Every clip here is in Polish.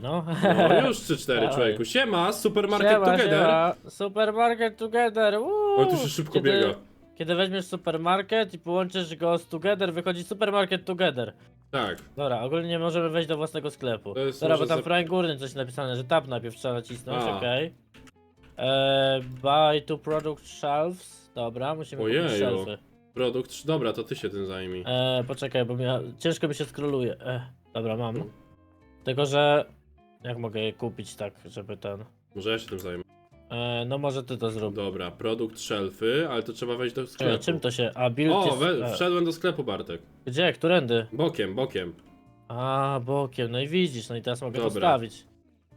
no. No już 3-4 Dawaj. człowieku. Siema, Supermarket Siema, Together. siema. Supermarket Together. Uuu. O, tu się szybko kiedy, biega. Kiedy weźmiesz supermarket i połączysz go z Together, wychodzi Supermarket Together. Tak. Dobra, ogólnie nie możemy wejść do własnego sklepu. To jest Dobra, może bo tam w prawym górnym coś napisane, że tab najpierw trzeba nacisnąć, A. okej. Eee, buy to product shelves. Dobra, musimy kupić Ojeju. shelfy. Produkt. Dobra, to ty się tym zajmij. Eee, poczekaj, bo ja, ciężko mi się skroluje. Eee, dobra, mam. Mm. Tylko, że... Jak mogę je kupić tak, żeby ten... Może ja się tym zajmę. Eee, no może ty to zrób. Dobra, produkt szelfy, ale to trzeba wejść do Czekaj, sklepu. czym to się... A, build O, jest... we, e, wszedłem do sklepu Bartek. Gdzie? Którędy? Bokiem, bokiem. A, bokiem, no i widzisz, no i teraz mogę Dobra. postawić.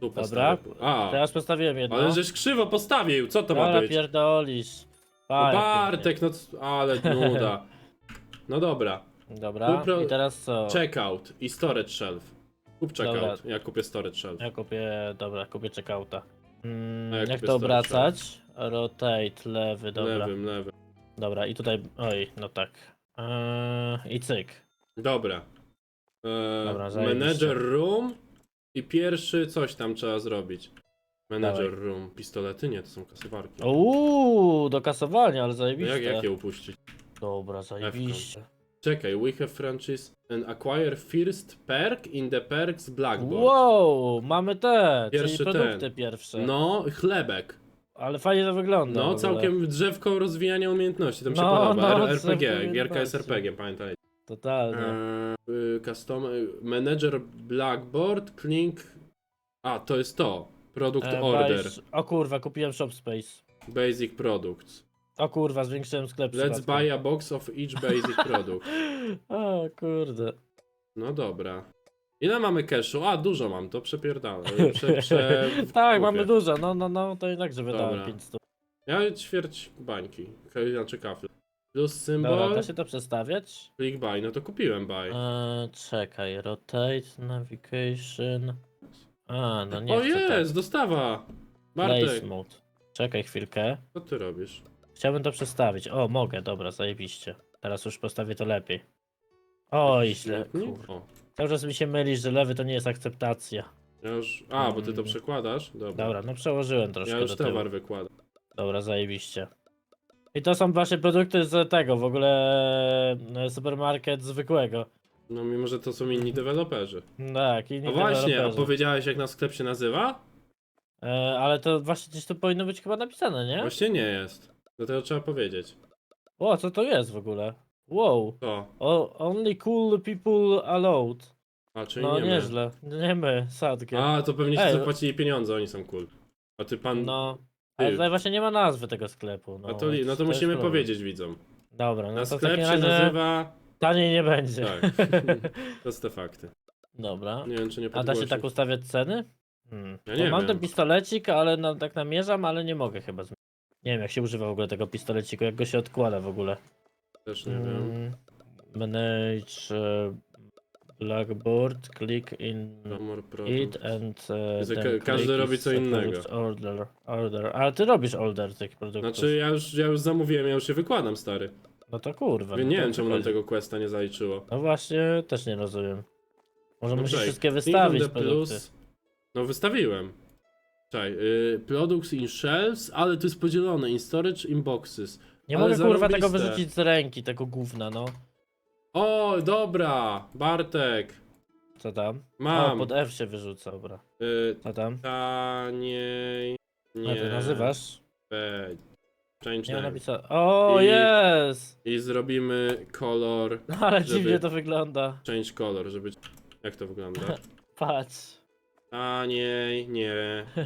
Tu Dobra. postawię. A, Teraz postawiłem jedno. ale żeś krzywo postawił, co to ma Dobra, być? pierdolisz. No jak Bartek, no c- ale nuda. No dobra. Dobra, Upro- i teraz co? checkout i storage shelf. Kup checkout, Dobra. ja kupię storage shelf. Ja kupię, dobra, kupię checkouta. Mm, A ja jak kupię to storage obracać? Rotate, lewy, dobra. Lewym, lewym. Dobra, i tutaj, oj, no tak. Eee, I cyk. Dobra. Eee, Dobra, zajebiście. manager room i pierwszy coś tam trzeba zrobić. Manager room. Pistolety? Nie, to są kasywarki. Uuu, do kasowania, ale No zajebiście. jak, jak je upuścić? Dobra, zajebiście. Czekaj, we have franchise and acquire first perk in the perks blackboard. Wow, mamy te, Pierwszy czyli produkty ten. pierwsze. No, chlebek. Ale fajnie to wygląda. w No, ogóle. całkiem drzewko rozwijania umiejętności, to mi się No, podoba. no, R- RPG, gierka jest umiejętności. RPG, pamiętaj. Totalnie. Eee, custom, y, manager blackboard, klink... A, to jest to. Product E, order. buy- O kurwa, kupiłem shop space. Basic products. O kurwa, zwiększyłem sklep Let's przypadkiem. buy a box of each basic product. O kurde. No dobra. Ile mamy cashu? A, dużo mam, to przepierdolę. Prze, prze, tak, kupię. mamy dużo, no, no, no, to jednakże wydałem Dobra. 500. Ja ćwierć bańki, Ke- znaczy kafle. Plus symbol, Dobra, da się to przestawiać? click buy, no to kupiłem buy. Eee, czekaj, rotate, navigation. A, no nie o chcę tak. jest, dostawa! Place Bartek, mode. Czekaj chwilkę. co ty robisz? Chciałbym to przestawić. O, mogę, dobra, zajebiście. Teraz już postawię to lepiej. Oj, źle, kurwa. Cały czas mi się mylisz, że lewy to nie jest akceptacja. ja już... A, bo ty to przekładasz? Dobra. Dobra, no przełożyłem troszkę ja już do tyłu. towar wykładam. Dobra, zajebiście. I to są wasze produkty z tego, w ogóle e, supermarket zwykłego. No mimo, że to są inni deweloperzy. Tak, i No właśnie, a powiedziałeś jak na sklep się nazywa? e, Ale to właśnie gdzieś to powinno być chyba napisane, nie? Właśnie nie jest. Dlatego trzeba powiedzieć. O, co to jest w ogóle? Wow. To. O, only cool people allowed. A, czyli No nie my. nieźle. Nie my, sadkę. A, to pewnie Ej, zapłacili pieniądze, oni są cool. A ty pan... No. Ty. Ale tutaj właśnie nie ma nazwy tego sklepu. No, A to, li- no to jest musimy problem. powiedzieć widzom. Dobra, no Na to w sklep takim się razie nazywa... taniej nie będzie. Tak. To jest te fakty. Dobra. Nie wiem, czy nie A da się tak ustawiać ceny? Hmm. Ja No nie mam wiem. ten pistolecik, ale na, tak namierzam, ale nie mogę chyba. zmi- Nie wiem jak się używa w ogóle tego pistoleciku, jak go się odkłada w ogóle. Też nie wiem. Mm, Manage e, blackboard, click in No more it product. and e, then ka- każdy click robi is co innego. product Order, order. Ale ty robisz order tych produktów. Znaczy ja już, ja już zamówiłem, ja już się wykładam, stary. No to kurwa. nie no to wiem, czemu nam chodzi? tego questa nie zaliczyło. No właśnie, też nie rozumiem. Może No musisz wszystkie wystawić the produkty. No wystawiłem. Czekaj, y, products in shelves, ale to jest podzielone in storage in boxes. Nie ale mogę kurwa tego wyrzucić z ręki, tego gówna, no. O, dobra, Bartek. Co tam? Mam. O, pod F się wyrzuca, dobra. Y, Co tam? taniej. Nie. A ty nazywasz? Be- Change Nie ma name. napisane. O, I- jest! I zrobimy kolor. No ale żeby- dziwnie to wygląda. Change color, żeby. Jak to wygląda? Patrz. Taniej, nie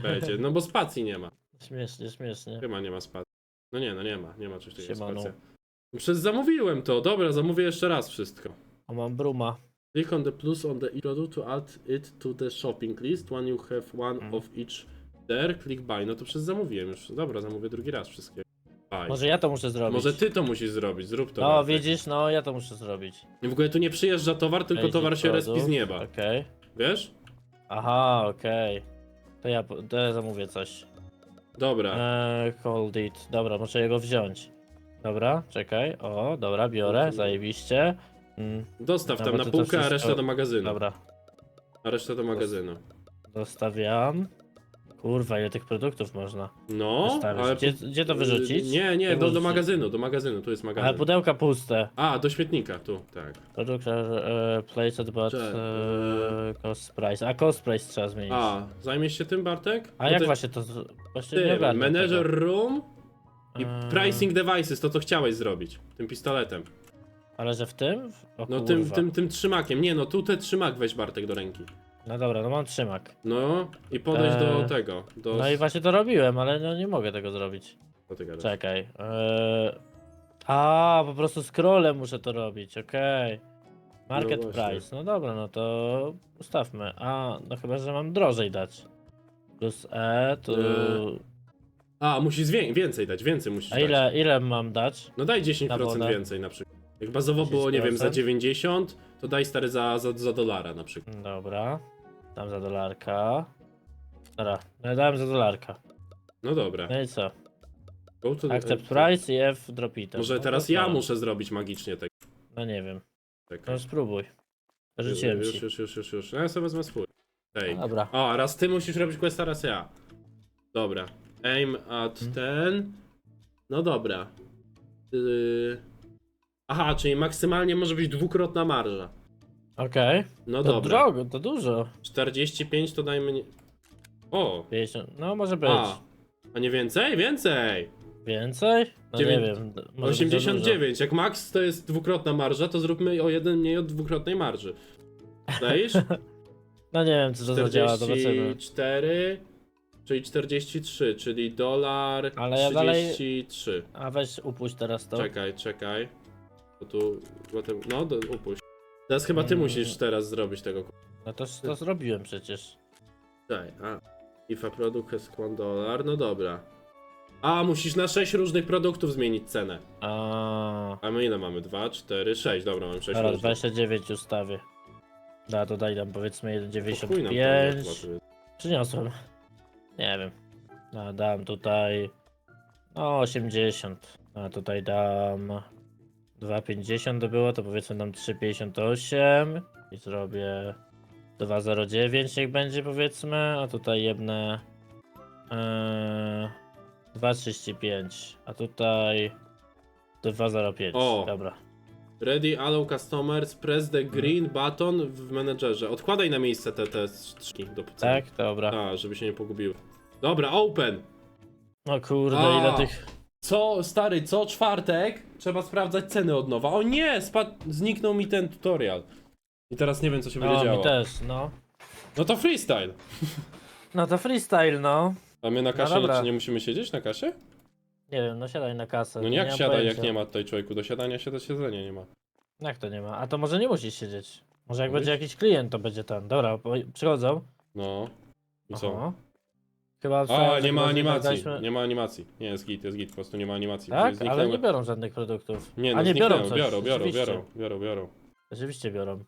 będzie. No bo spacji nie ma. Śmiesznie, śmiesznie. Chyba nie ma spacji. No nie, no nie ma, nie ma czegoś takiego Siemano. spacja. Przez zamówiłem to, dobra, zamówię jeszcze raz wszystko. O, mam bruma. Click on the plus on the product to add it to the shopping list. When you have one Mm. of each there, click buy. No to przez zamówiłem już. Dobra, zamówię drugi raz wszystkie. Buy. Może ja to muszę zrobić. Może ty to musisz zrobić, zrób to. No, Bartek. widzisz, no ja to muszę zrobić. I w ogóle tu nie przyjeżdża towar, tylko Basic towar się respi z product, nieba. Okej. Wiesz? Aha, okej. To ja, po- to ja zamówię coś. Dobra. Eee, hold it. Dobra, muszę jego wziąć. Dobra, czekaj. O, dobra, biorę, zajebiście. Mm, Dostaw tam dobra, na to to półkę, a wszystko- resztę do magazynu. dobra. A resztę do magazynu. Dostawiam. Kurwa, ile tych produktów można No, ale... Gdzie, gdzie to wyrzucić? Nie, nie, do, do wyrzucić? magazynu, do magazynu, tu jest Ale magazyn. pudełka puste. A, do śmietnika, tu, tak. Produkt e, placed but Cze- e, cost price. A cost price trzeba zmienić. A, A, zajmiesz się tym, Bartek? Bo jak ty- właśnie to... z- Właśnie nie Ty, ogarniam manager tego. room i Eee. pricing devices, to co chciałeś zrobić, tym pistoletem. Ale że w tym? O, No kurwa. tym, tym, tym trzymakiem, nie no, tu ten trzymak weź Bartek do ręki. No dobra, no mam trzymak. No i podejść do Eee, tego, do... No i właśnie to robiłem, ale no nie mogę tego zrobić. Co ty gadasz? Czekaj. Eee... A, po prostu scrollem muszę to robić, okej. Market No właśnie. price. No dobra, no to ustawmy. A, no chyba, że mam drożej dać. Plus E, to... Eee, A, musisz zwię- więcej dać, więcej musisz A dać. ile, ile mam dać? No daj Na 10% wodę? więcej na przykład. Jak bazowo było, nie wiem, za 10%? 90, to daj stary za, za, za dolara na przykład. Dobra. Dam za dolarka. Dobra, no ja dałem za dolarka. No dobra. No i co? Go to- Accept e, price i F drop item. Może No teraz to ja co? muszę zrobić magicznie tak. No nie wiem. Czekaj. No spróbuj. Rzuciłem już, ci. już, już, już, już. No ja sobie wezmę swój. Ej. Dobra. O, raz ty musisz robić questa, raz ja. Dobra. Aim at Hmm. ten. No dobra. Yy... Aha, czyli maksymalnie może być dwukrotna marża. Okej. No To dobra. drogo, to dużo. 45 to dajmy... Nie... O! 50. No może być. A. A nie więcej? Więcej! Więcej? No Dziewię- nie wiem. d- może być za 89. Jak max to jest dwukrotna marża, to zróbmy o jeden mniej od dwukrotnej marży. Zdajesz? No nie wiem, czy to zadziała, zobaczymy. 44, czyli 43, czyli dolar Ale ja dalej- 33. A weź upuść teraz to. Czekaj, czekaj. To tu, no do, upuść. Teraz chyba ty Mm. musisz teraz zrobić tego. No to, to zrobiłem przecież. Daj, a. If a product has one dollar, no dobra. A, musisz na 6 różnych produktów zmienić cenę. A, A my ile mamy? 2, 4, 6. Dobra, mamy 6 Teraz różnych. 29 ustawię. Da, to daj nam powiedzmy To chuj nam to 1,95. nie Przyniosłem. Nie wiem. A, dam tutaj. No, 80. A tutaj dam. 2,50 to było, to powiedzmy dam 3,58. I zrobię 2,09 niech będzie powiedzmy. A tutaj jedne. Yy, 2,35. A tutaj. 2,05. O. Dobra. Ready, allow customers, press the green button w menedżerze. Odkładaj na miejsce te, te strzki do ceny. Tak, dobra. A, żeby się nie pogubiły. Dobra, open! No kurde, A. ile tych. Co, stary, co czwartek trzeba sprawdzać ceny od nowa. O nie, zniknął mi ten tutorial. I teraz nie wiem, co się będzie No, mi działo. też, no. No to freestyle. No to freestyle, no. A my na kasie dobra. nie, musimy siedzieć na kasie? Nie wiem, no siadaj na kasę. No nie jak mam siadaj, jak pojęcia. nie ma tutaj człowieku do siadania, siada siedzenia nie ma. Jak to nie ma? A to może nie musisz siedzieć. Może jak Mówisz? będzie jakiś klient, to będzie ten. Dobra, przychodzą. No. I co? Aha. Chyba A, obstawiam, że nie ma animacji. Nie ma animacji. Nie, jest git, jest git, po prostu nie ma animacji. Tak, Zniknęły- ale nie biorą żadnych produktów. Nie, no A nie biorą coś. biorą, biorą, rzeczywiście. biorą, biorą, biorą. Rzeczywiście biorą.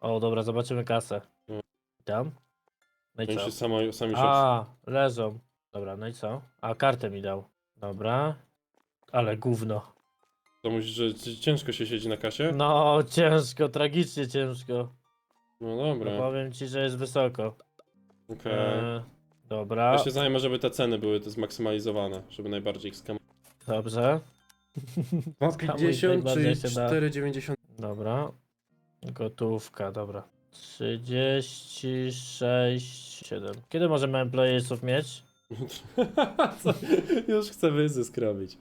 O, dobra, zobaczymy kasę. No. Tam. No i Oni co? się samo, sami się A, leżą. Dobra, no i co? A, kartę mi dał. Dobra. Ale gówno. To musisz, że ciężko się siedzi na kasie? No, ciężko, tragicznie ciężko. No No, dobra, powiem ci, że jest wysoko. okej. E, dobra, Ja się zajmę, żeby te ceny były te zmaksymalizowane, żeby najbardziej ich skamować. dobrze. Skamuj najbardziej się da. 4,90. Dobra. Gotówka, dobra. 36, 7. Kiedy możemy employeesów mieć? Co? Już chcę wyzysk robić.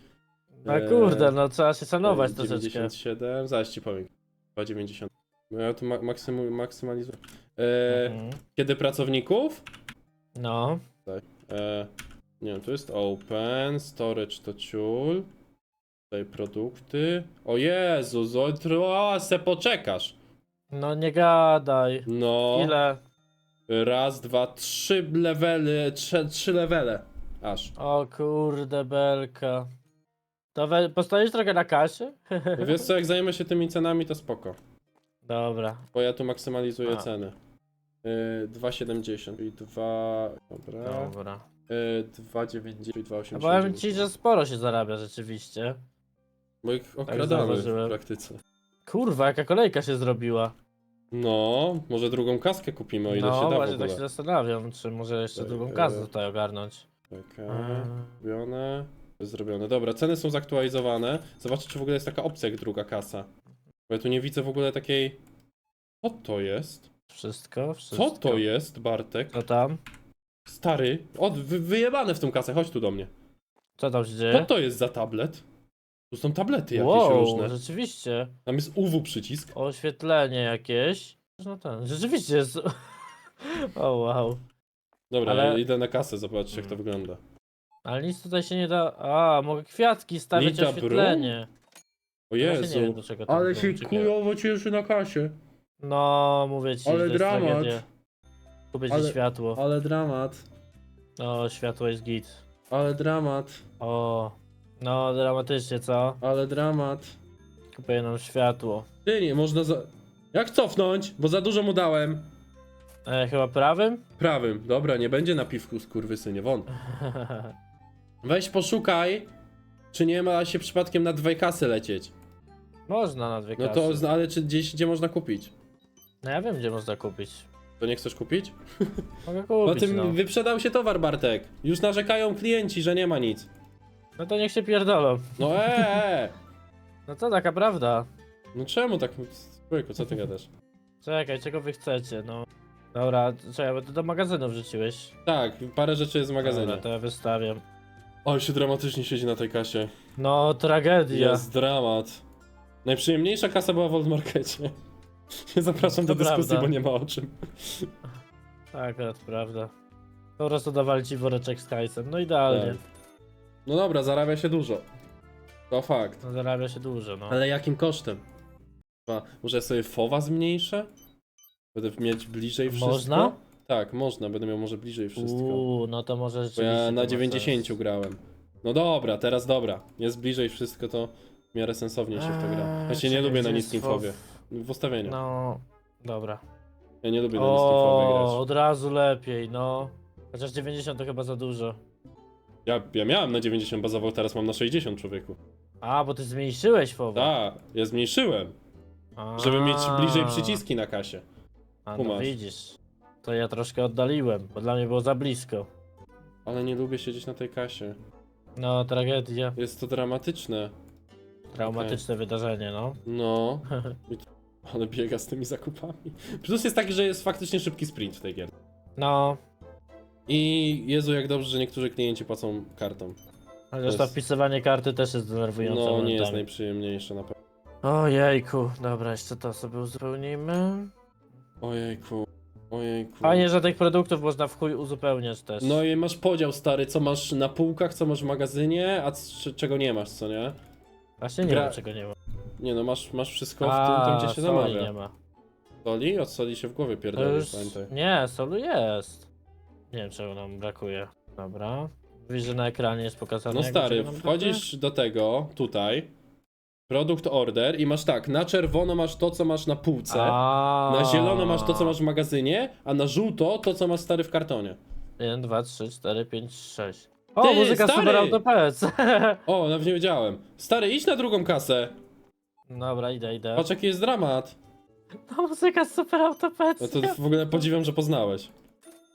No Eee, kurde, no trzeba się szanować troszeczkę. 97, zaraz ci powiem. 2,90. No ja tu ma maksymalizuję. Eee, Mhm. Kiedy pracowników? No, E, nie wiem, tu jest open, storage to ciul. Tutaj produkty. O Jezu, o, se poczekasz. no nie gadaj. No. Ile? Raz, dwa, trzy levely, trzy, trzy levele. Aż. O kurde, belka. To we... postoisz trochę na kasie? Wiesz co, jak zajmę się tymi cenami, to spoko. Dobra. Bo ja tu maksymalizuję A. ceny. Y, 2,70 i 2... Dobra. Dobra. Y, 2,90 i 2,80. No powiem ci, że sporo się zarabia rzeczywiście. Bo ich okradamy w zauważyłem. praktyce. Kurwa, jaka kolejka się zrobiła. No, może drugą kaskę kupimy, o ile no się da w właśnie ogóle. tak się zastanawiam, czy może jeszcze Tak, drugą e, kasę tutaj ogarnąć. Czekaj, zrobione, zrobione. Dobra, ceny są zaktualizowane. Zobaczcie, czy w ogóle jest taka opcja jak druga kasa. Bo ja tu nie widzę w ogóle takiej... Co to jest? Wszystko, wszystko. Co to jest, Bartek? Co tam? Stary, od, wy, wyjebane w tą kasę, chodź tu do mnie. Co tam się Co dzieje? to jest za tablet? Tu są tablety jakieś wow, różne. rzeczywiście. Tam jest UW przycisk. Oświetlenie jakieś. No ten, rzeczywiście jest. O wow. Dobra, Ale- ja idę na kasę, zobaczcie jak to Mm. wygląda. Ale nic tutaj się nie da. A, mogę kwiatki stawiać Nita oświetlenie. O Właśnie nie wiem Jezu. do czego to Ale było, się czekaj. kujowo cieszy na kasie. No, mówię ci, Ale to jest dramat. tragedia. Tu będzie Ale- światło. Ale dramat. O, światło jest git. Ale dramat. O, no dramatycznie, co? Ale dramat. Kupuję nam światło. Ty nie, można za... Jak cofnąć? Bo za dużo mu dałem. E, chyba prawym? Prawym. Dobra, nie będzie na piwku, skurwysynie, won. Weź poszukaj, czy nie ma się przypadkiem na dwie kasy lecieć. Można na dwie No kasy. to, zna- ale czy gdzieś, gdzie można kupić? No ja wiem, gdzie można kupić. To nie chcesz kupić? Mogę Po kupić, tym no. wyprzedał się towar, Bartek. Już narzekają klienci, że nie ma nic. No to niech się pierdolą. No eee! No to taka prawda. No czemu tak? Człowieku, co ty gadasz? Czekaj, czego wy chcecie, no. Dobra, czekaj, bo ty do magazynu wrzuciłeś. Tak, parę rzeczy jest w magazynie. Dobra, to ja wystawiam. Oj, się dramatycznie siedzi na tej kasie. No, tragedia. Jest dramat. Najprzyjemniejsza kasa była w Old Markecie. Nie zapraszam do To dyskusji, prawda. bo nie ma o czym. Tak, akurat prawda. Po prostu dawali ci woreczek z hajsem. No idealnie. Tak. No dobra, zarabia się dużo. To fakt. No zarabia się dużo, no. Ale jakim kosztem? Chyba, Może ja sobie fowa zmniejszę? Będę mieć bliżej wszystko? Można? Tak, można, będę miał może bliżej wszystko. Uuu, no to może Bo rzeczywiście. ja to na ma 90 sens. grałem. No dobra, teraz dobra. Jest bliżej wszystko, to w miarę sensownie się w to gra. Ja się nie lubię na gdzie niskim fobie. W ustawieniu. No, dobra. Ja nie lubię na fobie O, grać. od razu lepiej, no. Chociaż 90 to chyba za dużo. Ja, ja miałem na 90 bazował, teraz mam na 60 człowieku. A, bo ty zmniejszyłeś fowa. Tak, ja zmniejszyłem, żeby mieć bliżej przyciski na kasie. A, no widzisz. To ja troszkę oddaliłem, bo dla mnie było za blisko. Ale nie lubię siedzieć na tej kasie. No, tragedia. Jest to dramatyczne. Traumatyczne wydarzenie, no. No. I Ale biega z tymi zakupami. Plus jest taki, że jest faktycznie szybki sprint w tej gier. No, I Jezu, jak dobrze, że niektórzy klienci płacą kartą. chociaż to jest- wpisywanie karty też jest denerwujące No, nie jest momentami. najprzyjemniejsze na pewno. Ojejku, dobra, jeszcze to sobie uzupełnimy. Ojejku. Ojejku. Fajnie, że tych produktów można w chuj uzupełniać też. No i masz podział stary, co masz na półkach, co masz w magazynie, a c- czego nie masz, co nie? Właśnie nie gra- wiem, czego nie ma. Nie no, masz, masz wszystko w tym, tam gdzie się soli zamawia. nie ma. Soli? Od soli się w głowie To pierdoli, już... pamiętaj. Nie, solu jest. Nie wiem, czego nam brakuje. Dobra. Widzisz, że na ekranie jest pokazane. No stary, czego nam wchodzisz do tego, tutaj, produkt order i masz tak, na czerwono masz to, co masz na półce, A. na zielono masz to, co masz w magazynie, a na żółto to, co masz stary w kartonie. 1, 2, 3, 4, 5, 6. O, Ty, muzyka stary! Super Auto. O, nawet nie wiedziałem. Stary, idź na drugą kasę. Dobra, idę, idę. Patrz jaki jest dramat. No, muzyka Super. No to w ogóle podziwiam, że poznałeś.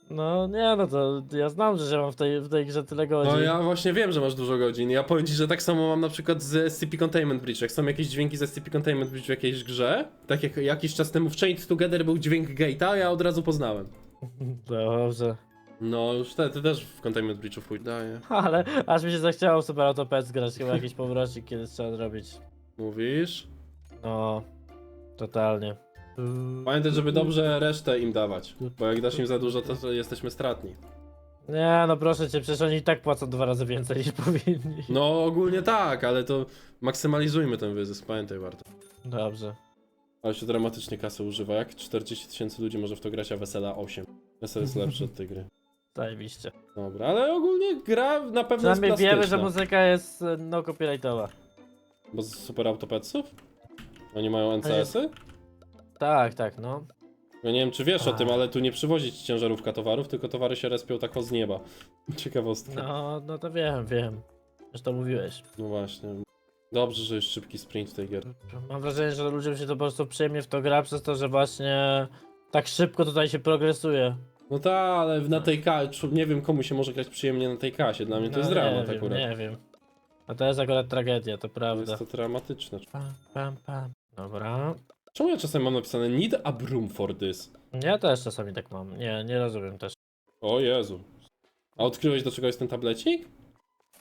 No nie, no to ja znam, że mam w tej, w tej grze tyle godzin. No ja właśnie wiem, że masz dużo godzin. Ja powiem ci, że tak samo mam na przykład z SCP Containment Bridge. Jak są jakieś dźwięki z SCP Containment Bridge w jakiejś grze, tak jak jakiś czas temu w Chained Together był dźwięk gate'a, ja od razu poznałem. Dobrze. No już te, ty też w Containment Bridge'u chuj daje. Ale aż mi się zachciało w Super Auto PS grać, chyba jakiś powrocik kiedyś trzeba zrobić. Mówisz? No, totalnie. Pamiętaj, żeby dobrze resztę im dawać, bo jak dasz im za dużo, to, jesteśmy stratni. Nie, no proszę cię, przecież oni i tak płacą dwa razy więcej niż powinni. No ogólnie tak, ale to maksymalizujmy ten wyzysk, pamiętaj warto. Dobrze. Ale się dramatycznie kasy używa, jak 40 tysięcy ludzi może w to grać, a Wesela 8. Wesel jest lepszy od tej gry. Zajebiście. Dobra, ale ogólnie gra na pewno jest Przynajmniej wiemy, że plastyczna. muzyka jest no copyrightowa. Bo z super autopetsów? Oni mają NCS-y? Tak, tak, no. Ja nie wiem, czy wiesz o A. tym, ale tu nie przywozić ciężarówka towarów, tylko towary się respią tak o z nieba. Ciekawostka. No. No, no to wiem, wiem. Już to mówiłeś. właśnie. Dobrze, że jest szybki sprint tej gier. Mam wrażenie, że ludziom się to po prostu przyjemnie w to gra przez to, że właśnie tak szybko tutaj się progresuje. No tak, ale na tej kasie, nie wiem komu się może grać przyjemnie na tej kasie, dla mnie to jest No, dramat wiem, akurat. Nie wiem. A to jest akurat tragedia, to prawda. Jest to dramatyczne. Pam, pam, pam. Dobra. Czemu ja czasem mam napisane need a broom for this? Ja też czasami tak mam. Nie, nie rozumiem też. O Jezu. A odkryłeś do czego jest ten tablecik?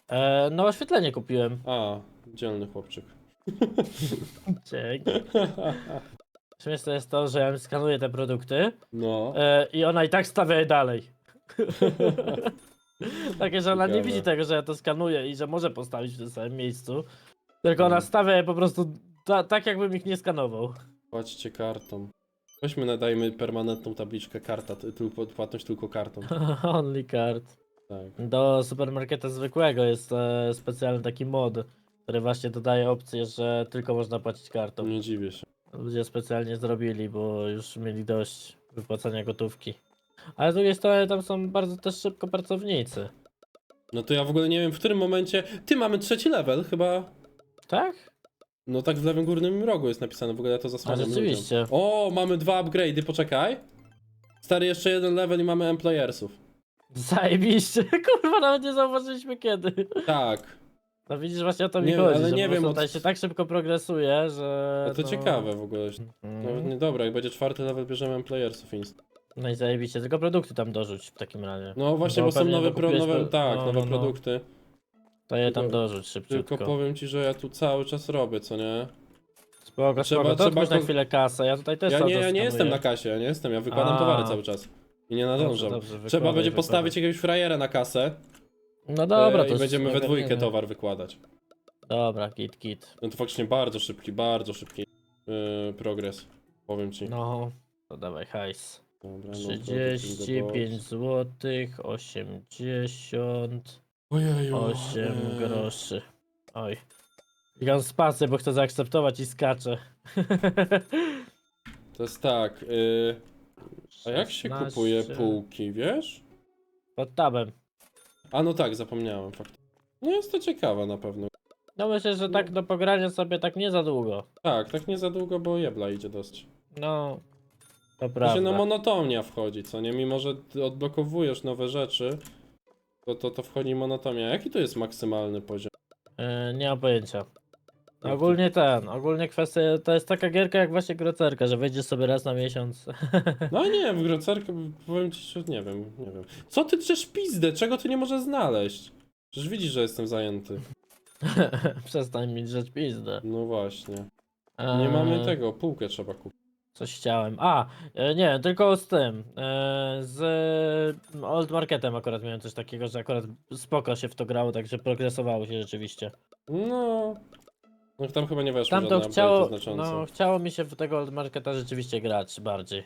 E, no oświetlenie kupiłem. A, dzielny chłopczyk. Dzięki. Śmieszne jest to, że ja skanuję te produkty No. e, i ona i tak stawia je dalej. Takie, że ona nie Ciekawe. widzi tego, że ja to skanuję i że może postawić w tym samym miejscu. Tylko ona Mhm. stawia je po prostu ta, tak, jakbym ich nie skanował. Płaćcie kartą. Weźmy, nadajmy permanentną tabliczkę karta, ty- tylko, płatność tylko kartą. Only card. Tak. Do supermarketa zwykłego jest e, specjalny taki mod, który właśnie dodaje opcję, że tylko można płacić kartą. Nie dziwię się. Ludzie specjalnie zrobili, bo już mieli dość wypłacania gotówki. Ale z drugiej strony tam są bardzo też szybko pracownicy. No to ja w ogóle nie wiem w którym momencie. Ty mamy trzeci level chyba. Tak? No tak w lewym górnym rogu jest napisane, w ogóle ja to zasłaniam A, rzeczywiście. ludziom. O, mamy dwa upgrade'y, poczekaj. Stary, jeszcze jeden level i mamy employersów. Zajebiście, kurwa, nawet nie zauważyliśmy kiedy. Tak. No widzisz, właśnie o to mi Nie, chodzi, ale że nie wiem, prostu od- tutaj się tak szybko progresuje, że... No to no... ciekawe w ogóle. Nawet Mhm. nie dobra, jak będzie czwarty level, bierzemy employersów inst. No i zajebiście, tylko produkty tam dorzuć w takim razie. No właśnie, Bo bo są pewnie nowe, pro, dokupiłeś nowe pro- tak, no, nowe no, no. produkty. To je tam tylko- dorzuć szybciutko. Tylko powiem ci, że ja tu cały czas robię, co nie? Spoko, Trzeba- spoko, trzeba na kon- chwilę kasę, ja tutaj też Ja cały nie, czas ja nie skanuję. jestem na kasie, ja nie jestem, ja wykładam A. towary cały czas. I nie nadążam. Dobrze, dobrze, Trzeba wykładaj, będzie wykładaj. postawić jakiegoś frajera na kasę No dobra, e, to i będziemy we dwójkę ogarniemy. towar wykładać. Dobra, git, git. No to faktycznie bardzo szybki, bardzo szybki yy, progres. Powiem ci. No, to dawaj hajs. Dobra, no, product in the 35 box. zł, 80, Ojeju. 8 eee. groszy. Oj. Klikam spację, bo chcę zaakceptować i skaczę. To jest tak. Yy, a jak się 16. kupuje półki, wiesz? Pod tabem. A no tak, zapomniałem fakt. No jest to ciekawe na pewno. No myślę, że tak do pogrania sobie tak nie za długo. Tak, tak nie za długo, bo jebla idzie dosyć. No, to To się prawda. no monotonia wchodzi, co nie? Mimo, że ty odblokowujesz nowe rzeczy, to, to, to wchodzi monotonia. Jaki to jest maksymalny poziom? E, nie mam pojęcia. Ogólnie ten, ogólnie kwestia, to jest taka gierka jak właśnie grocerka, że wejdziesz sobie raz na miesiąc. No nie, w grocerkę powiem ci, że nie wiem, nie wiem. Co ty drzesz pizdę? Czego ty nie możesz znaleźć? Przecież widzisz, że jestem zajęty. Przestań mi drzeć pizdę. No właśnie. E, Nie mamy tego, półkę trzeba kupić. Coś chciałem. A, e, nie, tylko z tym. E, z e, Old Marketem akurat miałem coś takiego, że akurat spoko się w to grało, także progresowało się rzeczywiście. No. No tam chyba nie weszło Tam żadne to chciało, update'y znaczące. no, chciało mi się w tego Old Marketa rzeczywiście grać bardziej.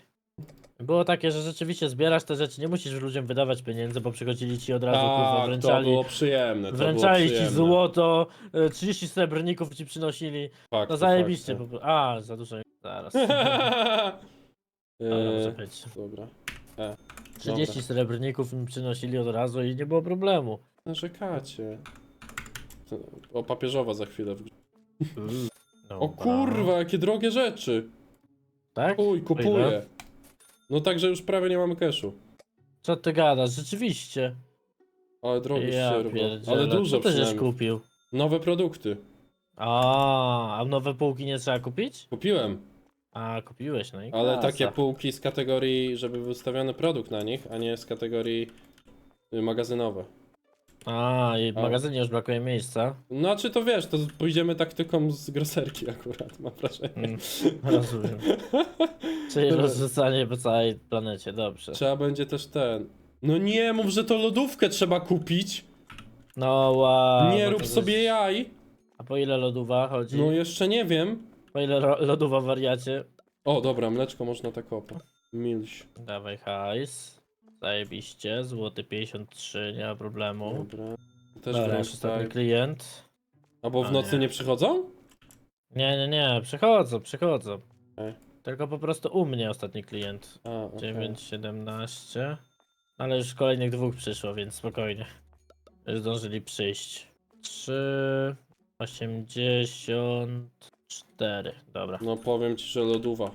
Było takie, że rzeczywiście zbierasz te rzeczy, nie musisz ludziom wydawać pieniędzy, bo przychodzili ci od razu, kurwa, Tak, to wręczali, było przyjemne, to wręczali było ci przyjemne. złoto, e, 30 srebrników ci przynosili. Fakt, No zajebiście, po prostu. A, za dużo. Zaraz. Ale może Eee, być. Dobra. 30 srebrników mi przynosili od razu i nie było problemu. Narzekacie. O papieżowa za chwilę. w- O Dobra. kurwa, jakie drogie rzeczy. Tak? Uj, kupuję. No także już prawie nie mamy cashu. Co ty gadasz? Rzeczywiście. Ale drogi Ja się robią. pierdzielę. Ale dużo Co ty żeś przynajmniej. kupił? Nowe produkty. A, a nowe półki nie trzeba kupić? Kupiłem. A, kupiłeś, no i Ale klasa. takie półki z kategorii, żeby był wystawiony produkt na nich, a nie z kategorii y, magazynowe. A, i w A. magazynie już brakuje miejsca. Znaczy to wiesz, to pójdziemy taktyką z groserki akurat, mam wrażenie. Mm, rozumiem. Czyli rozrzucanie po całej planecie, dobrze. Trzeba będzie też ten. No nie mów, że to lodówkę trzeba kupić. No wow. nie no rób to sobie jaj. A po ile lodowa chodzi? No jeszcze nie wiem. Po ile ro- lodowa wariacie? O, dobra, mleczko można tak opa. Milś. Dawaj hajs. Zajebiście, złoty 53, nie ma problemu. Dobra. Też Dobra, wręcz ostatni tak. klient. Albo w A, nocy nie. nie przychodzą? Nie, nie, nie, przychodzą, przychodzą. Okej. Tylko po prostu u mnie ostatni klient. A, okej. 9, 17. Ale już kolejnych dwóch przyszło, więc spokojnie. Już zdążyli przyjść. 3, 84. Dobra, No powiem ci, że lodowa.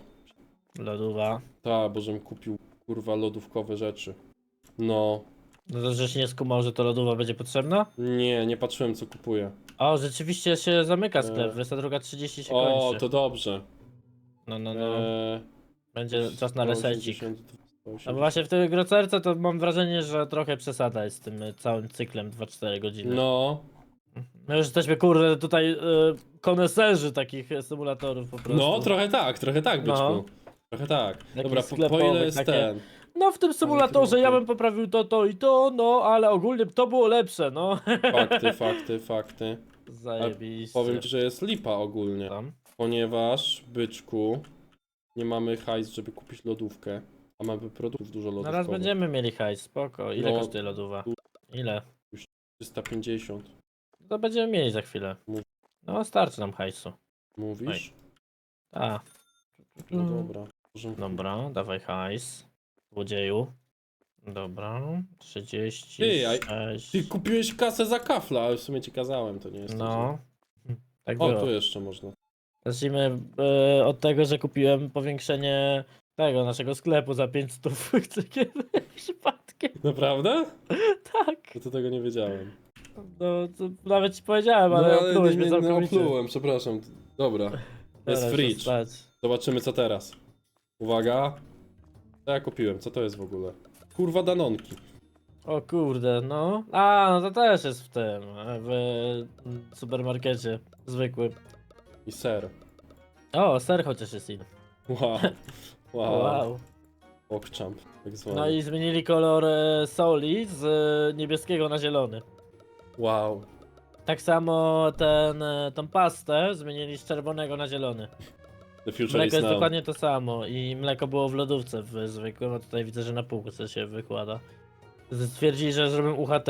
lodowa. Ta, bo żem kupił kurwa lodówkowe rzeczy. No, No to żeś nie skumał, że to lodowa będzie potrzebna? nie, nie patrzyłem co kupuję. O, rzeczywiście się zamyka sklep, E. 22.30 się O, kończy. to dobrze. No, no, no. Eee, Będzie czas na resecik. 180, No 180. właśnie w tej grocerce to mam wrażenie, że trochę przesada jest z tym y, całym cyklem 2-4 godziny. No, My już jesteśmy kurde tutaj y, koneserzy takich y, symulatorów po prostu. no trochę tak, trochę tak, byczku. Trochę tak. Takich Dobra, po, po ile jest takie- ten? No w tym symulatorze ja bym poprawił to, to i to, no ale ogólnie to było lepsze, no. Fakty, fakty, fakty. Zajebiście. Powiem ci, że jest lipa ogólnie. Tam. Ponieważ, byczku, nie mamy hajs, żeby kupić lodówkę. A mamy produktów dużo No lodówkowych. raz będziemy mieli hajs, spoko. Ile No, kosztuje lodowa? Ile? 350. To będziemy mieli za chwilę. Mów. No starczy nam hajsu. Mówisz? A. No dobra. Dobra, dawaj hajs. Złodzieju. Dobra, 36. Ty, a- Ty kupiłeś kasę za kafla, ale w sumie ci kazałem, to nie jest. No. Tak O, było. tu jeszcze można. Zacznijmy e, od tego, że kupiłem powiększenie tego naszego sklepu za 500 przypadkiem. Naprawdę? Tak. No to tego nie wiedziałem. No, to nawet ci powiedziałem, ale, no, oplułeś nie, mnie nie, nie całkowicie. oplułem, przepraszam. Dobra, jest fridge. Zobaczymy co teraz. Uwaga. Co ja kupiłem? Co to jest w ogóle? Kurwa danonki. O kurde, no. A, no to też jest w tym, w supermarkecie zwykłym. I ser. O, ser chociaż jest in. Wow. Wow. Wow. Okczamp, tak zwany. No i zmienili kolor e, soli z e, niebieskiego na zielony. Wow. Tak samo ten, e, tą pastę zmienili z czerwonego na zielony. The future Mleko is jest now. dokładnie to samo i mleko było w lodówce w zwykłym, a tutaj widzę, że na półce się wykłada. Stwierdzili, że zrobią UHT.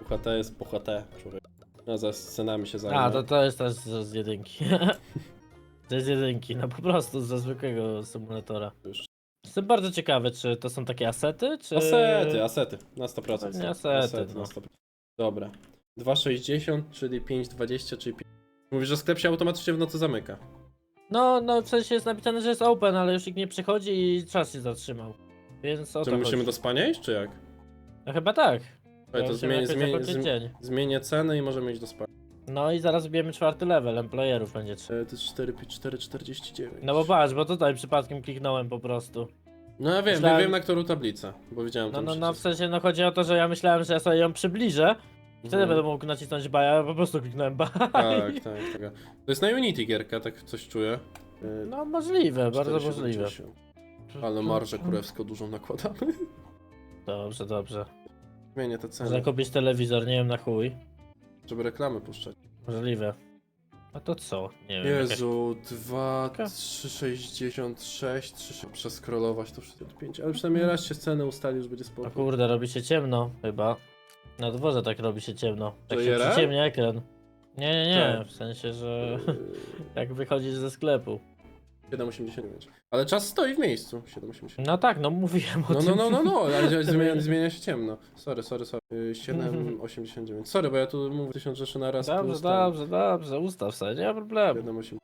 UHT jest PHT, człowiek. No za scenami się zajmę. A, to, to jest też z z jedynki. to jest z jedynki, no po prostu ze zwykłego symulatora. Już. Jestem bardzo ciekawy, czy to są takie asety, czy... Asety, asety, na 100%. Pewnie asety, na no. 100%. Dobra. 2,60, czyli 5,20, czyli 5. Mówisz, że sklep się automatycznie w nocy zamyka. No, no w sensie jest napisane, że jest open, ale już nikt nie przychodzi i czas się zatrzymał. Więc o Czy to my musimy chodzi. do spania iść, czy jak? No chyba tak. Słuchaj, to Musimy jakoś zakończyć zmienię, dzień. zmienię cenę i możemy iść do spania. No i zaraz wbijemy czwarty level, employerów będzie trzeba. E, To jest 4,49. No bo patrz, bo tutaj przypadkiem kliknąłem po prostu. No ja wiem, Myślałem- ja wiem na którą tablicę, bo widziałem No, tam no, no, w sensie, no chodzi o to, że ja myślałem, że ja sobie ją przybliżę i wtedy Mhm. będę mógł nacisnąć baja, ja po prostu kliknąłem baja. Tak, tak, tak. To jest na Unity gierka, tak coś czuję. E, No możliwe, bardzo 4,70. możliwe. Ale marżę kurewsko dużą nakładamy. Dobrze, dobrze. Zmienię te ceny, Można kupić telewizor, nie wiem na chuj. żeby reklamy puszczać. Możliwe. A to co? Nie wiem. jakaś- Jezu, 2, Taka. 3,66, 3, przeskrolować to wszystko do 5, ale przynajmniej raz się ceny ustali, już będzie O spoko. kurde, robi się ciemno chyba. Na dworze tak robi się ciemno. Tak To się IRL? przyciemnia ekran. Nie, nie, nie, Tak. w sensie, że Yy, jak wychodzisz ze sklepu. 7,89. Ale czas stoi w miejscu. 7,89. No tak, no mówiłem o No, tym. no, no, no, no, ale zmienia, zmienia się ciemno. Sorry, sorry, sorry. Yy, 7,89. Sorry, bo ja tu mówię 1000 rzeczy na raz. Dobrze, plus dobrze, dobrze, ustaw sobie, nie ma problemu. 7,8.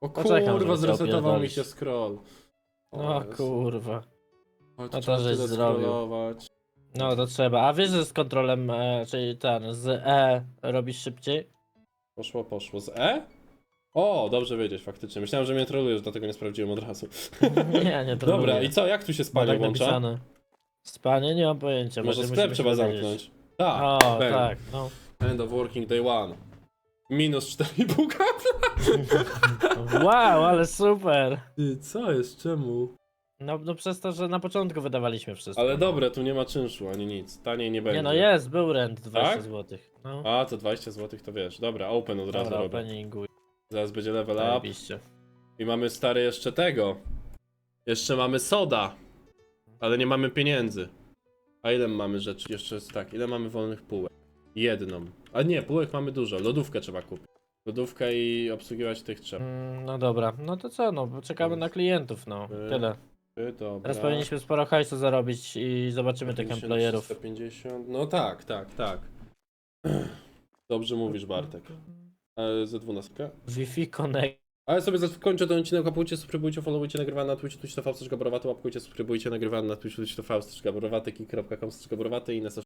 O Poczekam, żeby kurwa, zresetował mi opierdolić. się scroll. O Jezu. kurwa. Chodź, no to trzeba żeś tyle zrobił. scrollować. No to trzeba. A wiesz, że z kontrolem, e, czyli ten, z E robisz szybciej? Poszło, poszło. Z E? O, dobrze wiedzieć, faktycznie. Myślałem, że mnie trolujesz, dlatego nie sprawdziłem od razu. Nie, nie to Dobra, i co, jak tu się spanie tak włącza? napisane. Spanie nie mam pojęcia. Może sklep trzeba dowiedzieć. zamknąć. Tak, O, bang. tak, no. End of working day one. Minus 4,5 kapla. Wow, ale super. Ty, co jest, czemu? No, no przez to, że na początku wydawaliśmy wszystko. Ale dobre, tu nie ma czynszu ani nic. Taniej nie będzie. Nie no jest, był rent 20 Tak? zł. No. A, to 20 zł to wiesz. Dobra, open od razu Dobra, robię. openinguj. Zaraz będzie level up. Zajebiście. I mamy stary jeszcze tego. Jeszcze mamy soda. Ale nie mamy pieniędzy. A ile mamy rzeczy? Jeszcze jest tak, ile mamy wolnych półek? Jedną. A nie, półek mamy dużo. Lodówkę trzeba kupić. Lodówkę i obsługiwać tych trzeba. Mm, no dobra, no to co, no czekamy na klientów, no. Y, Tyle. Ty, Dobra. Teraz powinniśmy sporo hajsu zarobić i zobaczymy tych 50, employerów. 350. No tak, tak, tak. Dobrze mówisz, Bartek. E, ze 12. Wi-Fi Connect. Ale sobie zakończę ten odcinek, łapujcie, subskrybujcie, followujcie, nagrywamy na Twitch, Twitch TV, Gaborowaty, łapkujcie, subskrybujcie, nagrywamy na Twitch, Twitch TV, Gaborowaty, kik.com, Gaborowaty i na